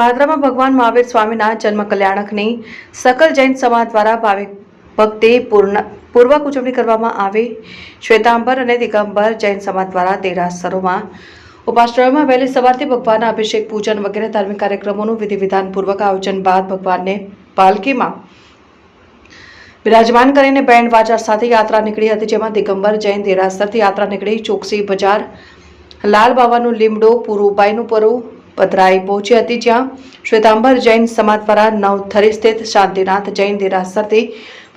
પાદરામાં ભગવાન મહાવીર સ્વામીના જન્મ કલ્યાણકની સકલ જૈન સમાજ દ્વારા ભાવિક ભક્તિ પૂર્ણ પૂર્વક ઉજવણી કરવામાં આવી. શ્વેતાંબર અને દિગંબર જૈન સમાજ દ્વારા દેરાસરોમાં ઉપાશ્રયમાં વહેલી સવારથી ભગવાનના અભિષેક, પૂજન વગેરે ધાર્મિક કાર્યક્રમોનું વિધિ વિધાનપૂર્વક આયોજન બાદ ભગવાનને પાલકીમાં બિરાજમાન કરીને બેન્ડ વાજા સાથે યાત્રા નીકળી હતી, જેમાં દિગંબર જૈન દેરાસરથી યાત્રા નીકળી ચોકસી બજાર, લાલ બાવાનું લીમડો પુરુબાઈનું પરું પધરાઈ પહોંચી હતી જ્યાં શ્વેતાંબર જૈન સમાજ દ્વારા નવથરી સ્થિત શાંતિનાથ જૈન દેરાસરથી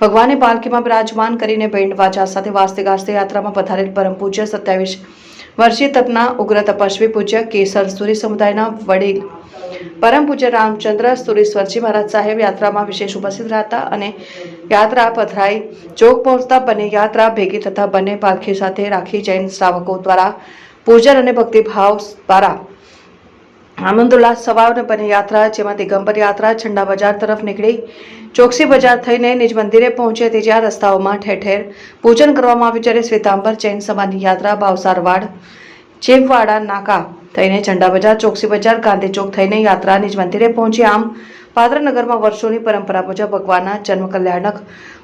ભગવાને પાલખીમાં બિરાજમાન કરીને બેન્ડ વાજા સાથે વાસ્તે યાત્રામાં પધારેલ પરમ પૂજ્ય સત્યાવીસ વર્ષીય તપના ઉગ્ર તપસ્વી પૂજ્ય કેસર સુરી સમુદાયના વડીલ. પરમ પૂજ્ય રામચંદ્ર સુરેશ્વરજી મહારાજ સાહેબ યાત્રામાં વિશેષ ઉપસ્થિત હતા અને યાત્રા પથરાઈ ચોક પહોંચતા બંને યાત્રા ભેગી થતા બંને પાલખી સાથે રાખી જૈન શ્રાવકો દ્વારા પૂજન અને ભક્તિભાવ દ્વારા આનંદ ઉલ્લાસ સવારને બની યાત્રા, જેમાં દિગંબર યાત્રા છંડા બજાર તરફ નીકળી. ચોકસી બજાર થઈને નિજ મંદિરે પહોંચે તે જ્યાં રસ્તાઓમાં ઠેર ઠેર પૂજન કરવામાં આવ્યું, જ્યારે શ્વેતાંબર જૈન સભાની યાત્રા ભાવસારવાડ ચેપવાડા નાકા થઈને ઝંડા બજાર, ચોકસી બજાર, ગાંધી ચોક થઈને યાત્રા નિજ મંદિરે પહોંચી. આમ, પાદરનગરમાં વર્ષોની પરંપરા મુજબ ભગવાનના જન્મ કલ્યાણક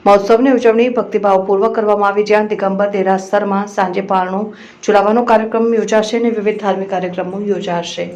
મહોત્સવની ઉજવણી ભક્તિભાવપૂર્વક કરવામાં આવી, જ્યાં દિગંબર દેરાસરમાં સાંજે પારણું ચુલાવવાનો કાર્યક્રમ યોજાશે અને વિવિધ ધાર્મિક કાર્યક્રમો યોજાશે.